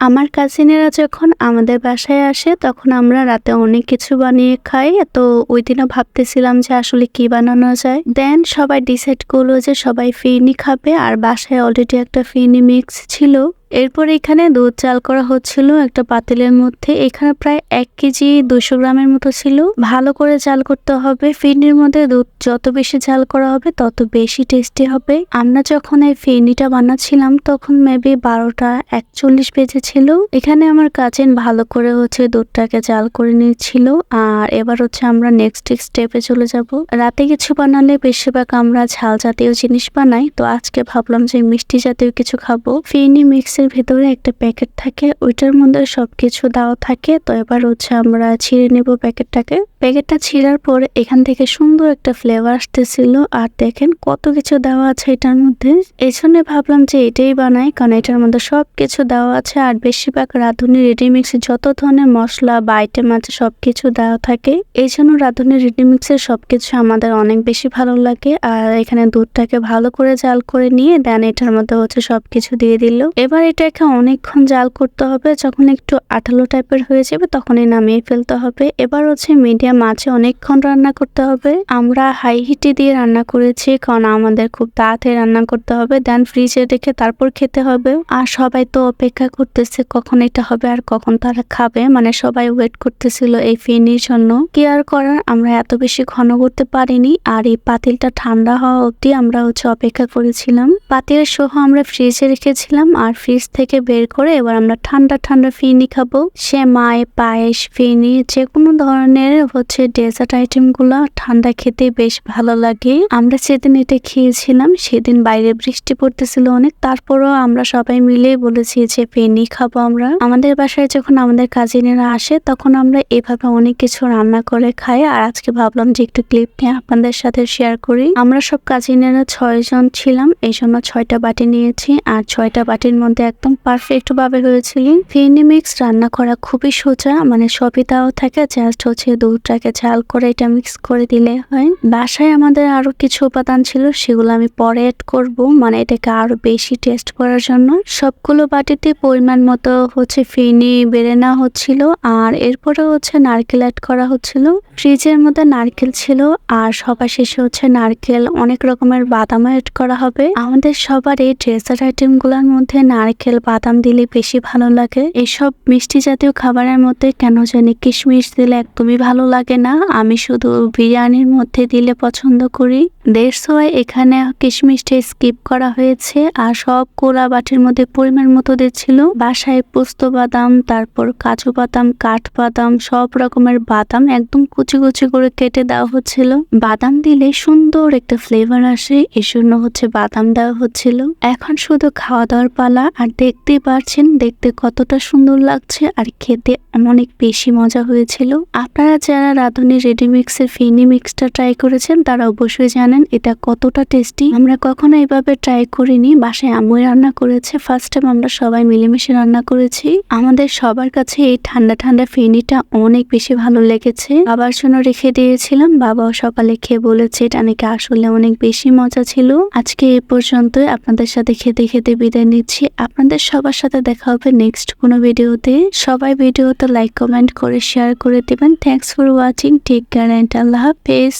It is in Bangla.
আমার কাজিনেরা যখন আমাদের বাসায় আসে, তখন আমরা রাতে অনেক কিছু বানিয়ে খাই। তো ওই দিনও ভাবতেছিলাম যে আসলে কি বানানো যায়। দেন সবাই ডিসাইড করল যে সবাই ফিরনি খাবে। আর বাসায় অলরেডি একটা ফিরনি মিক্স ছিল। এরপর এখানে দুধ চাল করা হচ্ছিল একটা পাতিলের মধ্যে। এখানে প্রায় এক কেজি দুশো গ্রামের মতো ছিল। ভালো করে চাল করতে হবে। ফিরনির মধ্যে দুধ যত বেশি চাল করা হবে, তত বেশি টেস্টি হবে। আমরা যখন এই ফিরনিটা বানাচ্ছিলাম, তখন মেবি বারোটা একচল্লিশ বেজেছিল এখানে আমার কাজিন ভালো করে হচ্ছে দুধটাকে জাল করে নিচ্ছিল। আর এবার হচ্ছে আমরা নেক্সট স্টেপে চলে যাব। রাতে কিছু বানালে বেশিরভাগ আমরা ঝাল জাতীয় জিনিস বানাই। তো আজকে ভাবলাম যে মিষ্টি জাতীয় কিছু খাব। ফিরনি মিক্সের ভিতরে একটা প্যাকেট থাকে, ওইটার মধ্যে সব কিছু দাও থাকে। তো এবার হচ্ছে আমরা ছিঁড়ে নেব প্যাকেটটাকে। প্যাকেটটা ছিঁড়ার পর এখান থেকে সুন্দর একটা ফ্লেভার আসতেছিল। আর দেখেন কত কিছু দেওয়া আছে এটার মধ্যে। এই জন্য ভাবলাম যে এটাই বানাই, কারণ এটার মধ্যে সব কিছু দেওয়া আছে। আর বেশিরভাগ রাঁধুনি রেডিমিক্সে যত ধরনের মশলা বা আইটেম আছে সবকিছু দেওয়া থাকে। এই জন্য রাঁধুনি রেডিমিক্সের সবকিছু আমাদের অনেক বেশি ভালো লাগে। আর এখানে দুধটাকে ভালো করে জাল করে নিয়ে দেন এটার মধ্যে হচ্ছে সবকিছু দিয়ে দিল। এবার এটাকে অনেকক্ষণ জাল করতে হবে। যখন একটু আঠালো টাইপের হয়ে যাবে তখনই নামিয়ে ফেলতে হবে। এবার হচ্ছে মিডিয়াম আঁচে অনেকক্ষণ রান্না করতে হবে। আমরা হাই হিটে দিয়ে রান্না করেছি, কারণ আমাদের খুব তাড়াতাড়ি রান্না করতে হবে। দেন ফ্রিজে রেখে তারপর খেতে হবে। আর সবাই তো অপেক্ষা করতেছে কখন এটা হবে আর কখন তারা খাবে। মানে সবাই ওয়েট করতেছিল এই ফিনির জন্য। কি আর করার আমরা এত বেশি ঘন করতে পারিনি। আর এই পাতিলটা ঠান্ডা হওয়া অবধি আমরা হচ্ছে অপেক্ষা করেছিলাম। পাতিল সহ আমরা ফ্রিজে রেখেছিলাম। আর ফ্রিজ থেকে বের করে এবার আমরা ঠান্ডা ঠান্ডা ফিনি খাব। সে মায়ে, পায়েস ফিনি যে কোনো ধরনের হচ্ছে ডেজার্ট আইটেমগুলা ঠান্ডা খেতে বেশ ভালো লাগে। আমরা সেদিন এটা খেয়েছিলাম, সেদিন বাইরে বৃষ্টি পড়তেছিল অনেক। তারপরও আমরা সবাই মিলে বলেছি যে ফেনি খাব আমরা। আমাদের বাসায় যখন আমাদের কাজিনেরা আসে, তখন আমরা এভাবে অনেক কিছু রান্না করে খাই। আর আজকে ভাবলাম যে, একটু ক্লিপ নিয়ে আপনাদের সাথে শেয়ার করি। আমরা সব কাজিনেরা ছয় জন ছিলাম, এই জন্য ছয়টা বাটি নিয়েছি। আর ছয়টা বাটির মধ্যে একদম পারফেক্ট ভাবে হয়েছিল। ফেনি মিক্স রান্না করা খুবই সোজা মানে সবই তাও থাকে জাস্ট হচ্ছে দুধটাকে ঝাল করে এটা মিক্স করে দিলে হয়। বাসায় আমাদের আরও কিছু উপাদান ছিল, সেগুলো আমি পরে অ্যাড করব। মানে এটাকে আরও বেশি টেস্ট করার জন্য। সবগুলো বাটিতে পরিমাণ মতো হচ্ছে ফিনি বেড়ে নেওয়া হচ্ছিল। আর এরপরে হচ্ছে নারকেল অ্যাড করা হচ্ছিল। ফ্রিজের মধ্যে নারকেল ছিল, আর সবার শেষে হচ্ছে নারকেল। অনেক রকমের বাদাম অ্যাড করা হবে। আমাদের সবার এই ড্রেসার আইটেমগুলোর মধ্যে নারকেল বাদাম দিলে বেশি ভালো লাগে। এসব মিষ্টি জাতীয় খাবারের মধ্যে কেন জানি কিশমিশ দিলে একদমই ভালো লাগে না। আমি শুধু বিরিয়ানির মধ্যে দিলে পছন্দ করি। দেড়শো এখানে কিশমিশটা স্কিপ করা হয়েছে আর সব কোলা বাটির মধ্যে পরিমাণ মতো দিচ্ছিল। বাসায় পোস্ত বাদাম, তারপর কাজু বাদাম, কাঠ বাদাম, সব রকমের বাদাম একদম কুচি কুচি করে কেটে দেওয়া হচ্ছিল। বাদাম দিলে সুন্দর একটা ফ্লেভার আসে এই জন্য হচ্ছে বাদাম দেওয়া হচ্ছিল। এখন শুধু খাওয়া দাওয়ার পালা আর দেখতেই পারছেন দেখতে কতটা সুন্দর লাগছে আর খেতে অনেক বেশি মজা হয়েছিল। আপনারা যারা রাঁধুনি রেডিমিক্সের ফিনি মিক্সটা ট্রাই করেছেন, তারা অবশ্যই জানেন এটা কতটা টেস্টি? আমরা কখনো এইভাবে ট্রাই করিনি। বাসায় আম্মুই রান্না করেছে। ফার্স্ট টাইম আমরা সবাই মিলেমিশে রান্না করেছি। আমাদের সবার কাছে এই ঠান্ডা ঠান্ডা ফিনিটা অনেক বেশি ভালো লেগেছে। বাবার জন্য রেখে দিয়েছিলাম। বাবাও সকালে খেয়ে বলেছে, এটা নাকি আসলে অনেক বেশি মজা ছিল। আজকে এ পর্যন্তই। আপনাদের সাথে খেতে খেতে বিদায় নিচ্ছি। আপনাদের সবার সাথে দেখা হবে নেক্সট কোনো ভিডিওতে। সবাই ভিডিওতে লাইক কমেন্ট করে শেয়ার করে দেবেন। Thanks for watching take care and Allah হাফেজ।